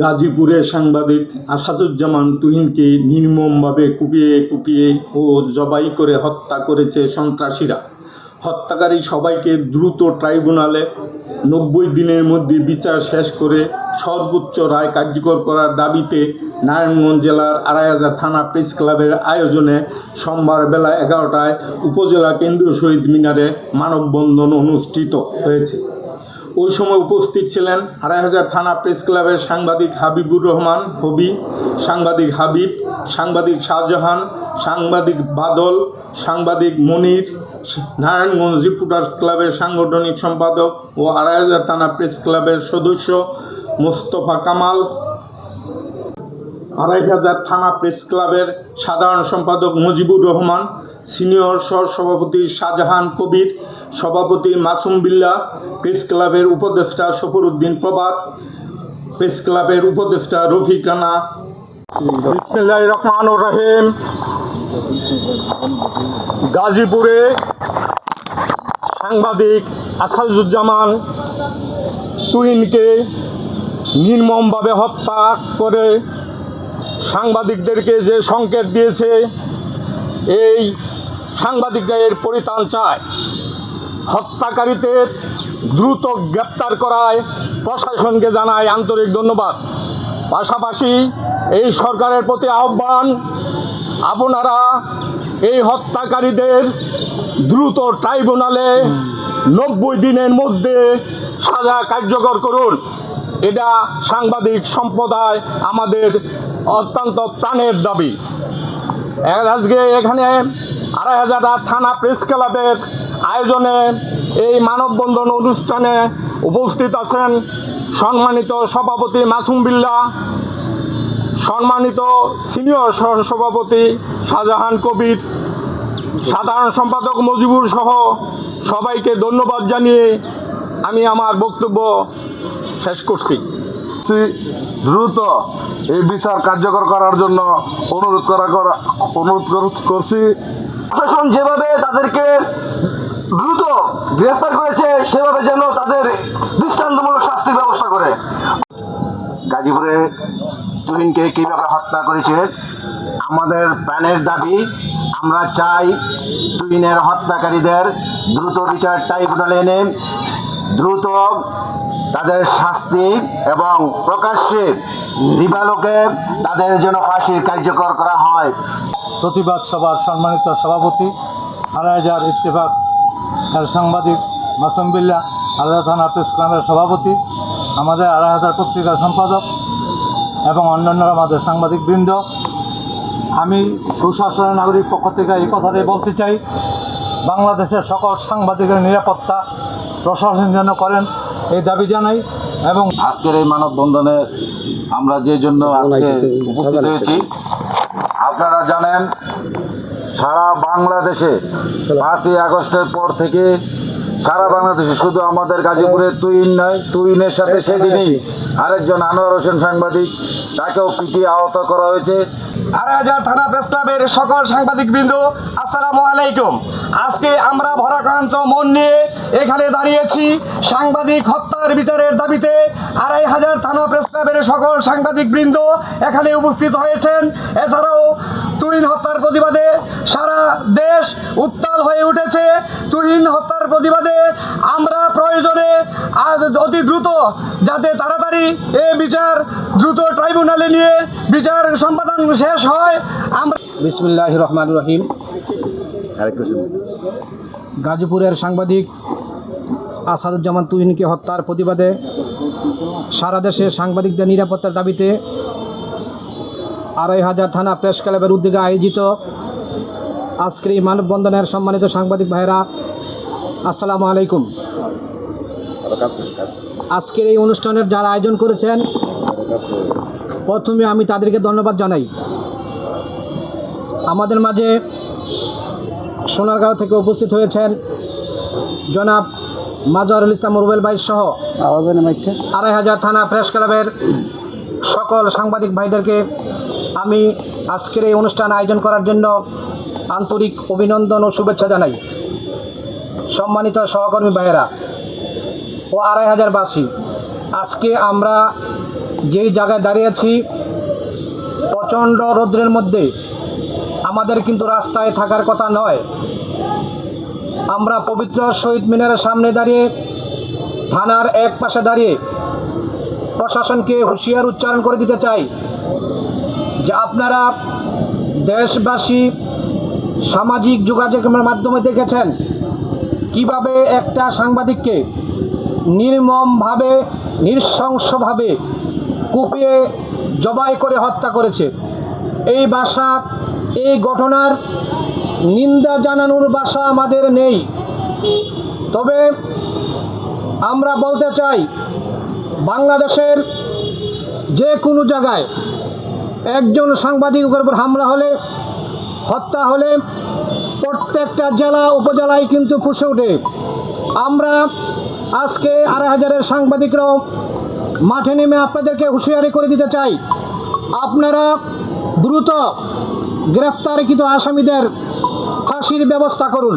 গাজীপুরে সাংবাদিক আসাদুজ্জামান তুহিনকে নির্মমভাবে কুপিয়ে কুপিয়ে ও জবাই করে হত্যা করেছে সন্ত্রাসীরা। হত্যাকারী সবাইকে দ্রুত ট্রাইব্যুনালে নব্বই দিনের মধ্যে বিচার শেষ করে সর্বোচ্চ রায় কার্যকর করার দাবিতে নারায়ণগঞ্জ জেলার আড়াই হাজার থানা প্রেস ক্লাবের আয়োজনে সোমবার বেলা এগারোটায় উপজেলা কেন্দ্রীয় শহীদ মিনারে মানববন্ধন অনুষ্ঠিত হয়েছে। ওই সময় উপস্থিত ছিলেন হাজার থানা প্রেস ক্লাবের সাংবাদিক হাবিবুর রহমান, হবি, সাংবাদিক হাবিব, সাংবাদিক শাহজাহান, সাংবাদিক বাদল, সাংবাদিক মনির, নারায়ণগঞ্জ রিপোর্টার্স ক্লাবের সাংগঠনিক সম্পাদক ও আড়াই হাজার থানা প্রেস ক্লাবের সদস্য মোস্তফা কামাল আড়াই হাজার থানা প্রেস ক্লাবের সাধারণ সম্পাদক মুজিবুর রহমান, সিনিয়র সহ সভাপতি শাহজাহান কবির, সভাপতি মাসুম বিল্লা, প্রেস ক্লাবের উপদেষ্টা সফরুদ্দিন প্রভাত, প্রেস ক্লাবের উপদেষ্টা রফিক রানা। রহমান রহিম। গাজীপুরে সাংবাদিক আসাদুজ্জামান তুইনকে নির্মমভাবে হত্যা করে সাংবাদিকদেরকে যে সংকেত দিয়েছে, এই সাংবাদিকরা এর পরিত্রাণ চায়। হত্যাকারীদের দ্রুত গ্রেপ্তার করায় প্রশাসনকে জানায় আন্তরিক ধন্যবাদ। পাশাপাশি এই সরকারের প্রতি আহ্বান, আপনারা এই হত্যাকারীদের দ্রুত ট্রাইব্যুনালে নব্বই দিনের মধ্যে সাজা কার্যকর করুন। এটা সাংবাদিক সম্প্রদায় আমাদের অত্যন্ত প্রাণের দাবি। আজকে এখানে আড়াই হাজার থানা প্রেস ক্লাবের আয়োজনে এই মানববন্ধন অনুষ্ঠানে উপস্থিত আছেন সম্মানিত সভাপতি মাসুম বিল্লা, সম্মানিত সিনিয়র সভাপতি শাহজাহান কবির, সাধারণ সম্পাদক মজিবুর সহ সবাইকে ধন্যবাদ জানিয়ে আমি আমার বক্তব্য শেষ করছি। দ্রুত এই বিচার কার্যকর করার জন্য অনুরোধ করা, অনুরোধ কর- করছি। প্রশাসন যেভাবে তাদেরকে দ্রুত গ্রেফতার করেছে, সেভাবে যেন তাদের দৃষ্টান্তমূলক শাস্তির ব্যবস্থা করে। গাজীপুরে তুহিনকে কীভাবে হত্যা করেছে, আমাদের প্রাণের দাবি, আমরা চাই তুহিনের হত্যাকারীদের দ্রুত বিচার ট্রাইব্যুনালে এনে দ্রুত তাদের শাস্তি এবং প্রকাশ্যে দিবালোকে তাদের জন্য ফাঁসি কার্যকর করা হয়। প্রতিবাদ সভার সম্মানিত সভাপতি আড়াই হাজার ইত্তেফাক সাংবাদিক মাসুম বিল্লা আলাদা থানা প্রেস ক্লাবের সভাপতি, আমাদের আড়াই হাজার পত্রিকার সম্পাদক এবং অন্যান্যরা আমাদের সাংবাদিকবৃন্দ। আমি সুশাসনের নাগরিক পক্ষ থেকে এই কথাটাই বলতে চাই বাংলাদেশের সকল সাংবাদিকের নিরাপত্তা প্রশাসন যেন করেন এই দাবি জানাই এবং আজকের এই মানববন্ধনে আমরা যে জন্য আজকে উপস্থিত হয়েছি আপনারা জানেন সারা বাংলাদেশে পাঁচই আগস্টের পর থেকে সারা বাংলাদেশে শুধু আমাদের গাজীপুরের তুইন নয় তুইনের সাথে সেদিনই আরেকজন আনোয়ার হোসেন সাংবাদিক, তাকেও পিটিয়ে আহত করা হয়েছে। আড়াই হাজার থানা প্রেস ক্লাবের সকল সাংবাদিক বৃন্দ, আসসালামু আলাইকুম। আজকে আমরা ভরাক্রান্ত মন নিয়ে এখানে দাঁড়িয়েছি। সাংবাদিক হত্যার বিচারের দাবিতে আড়াই হাজার থানা প্রেস ক্লাবের সকল সাংবাদিক বৃন্দ এখানে উপস্থিত হয়েছেন। এছাড়াও তুহিন হত্যার প্রতিবাদে সারা দেশ উত্তাল হয়ে উঠেছে। তুহিন হত্যার প্রতিবাদে আমরা প্রয়োজনে আজ অতি দ্রুত যাতে তাড়াতাড়ি এ বিচার দ্রুত ট্রাইব্যুনালে নিয়ে বিচার সম্পাদন শেষ হয়, আমরা বিসমিল্লাহ রহমান রহিম। গাজীপুরের সাংবাদিক আসাদুজ্জামান তুহিনকে হত্যার প্রতিবাদে সারা দেশে সাংবাদিকদের নিরাপত্তার দাবিতে আড়াই হাজার থানা প্রেস ক্লাবের উদ্যোগে আয়োজিত আজকের এই মানববন্ধনের সম্মানিত সাংবাদিক ভাইরা আসসালামু আলাইকুম। আজকের এই অনুষ্ঠানের যারা আয়োজন করেছেন প্রথমে আমি তাদেরকে ধন্যবাদ জানাই। আমাদের মাঝে সোনারগাঁও থেকে উপস্থিত হয়েছেন জনাব মাজহারুল ইসলাম রুবেল ভাই সহ আড়াই হাজার থানা প্রেস ক্লাবের সকল সাংবাদিক ভাইদেরকে আমি আজকের এই অনুষ্ঠান আয়োজন করার জন্য আন্তরিক অভিনন্দন ও শুভেচ্ছা জানাই। সম্মানিত সহকর্মী ভাইয়েরা, ও আড়াই হাজার বাসি, আজকে আমরা যেই জায়গায় দাঁড়িয়েছি, প্রচণ্ড রৌদ্রের মধ্যে, আমাদের কিন্তু রাস্তায় থাকার কথা নয়। আমরা পবিত্র শহীদ মিনারের সামনে দাঁড়িয়ে, থানার এক পাশে দাঁড়িয়ে, প্রশাসনকে হুঁশিয়ার উচ্চারণ করে দিতে চাই যে আপনারা দেশবাসী সামাজিক যোগাযোগের মাধ্যমে দেখেছেন কীভাবে একটা সাংবাদিককে নির্মমভাবে, নৃশংসভাবে কুপিয়ে জবাই করে হত্যা করেছে? এই ভাষা, এই ঘটনার নিন্দা জানানোর ভাষা আমাদের নেই। তবে আমরা বলতে চাই, বাংলাদেশের যে কোনো জায়গায় একজন সাংবাদিকের উপর হামলা হলে, হত্যা হলে প্রত্যেকটা জেলা উপজেলায় কিন্তু ফুসে ওঠে। আমরা আজকে আড়াই হাজারের সাংবাদিকরাও মাঠে নেমে আপনাদেরকে হুঁশিয়ারি করে দিতে চাই। আপনারা দ্রুত গ্রেফতারকৃত আসামিদের ফাঁসির ব্যবস্থা করুন।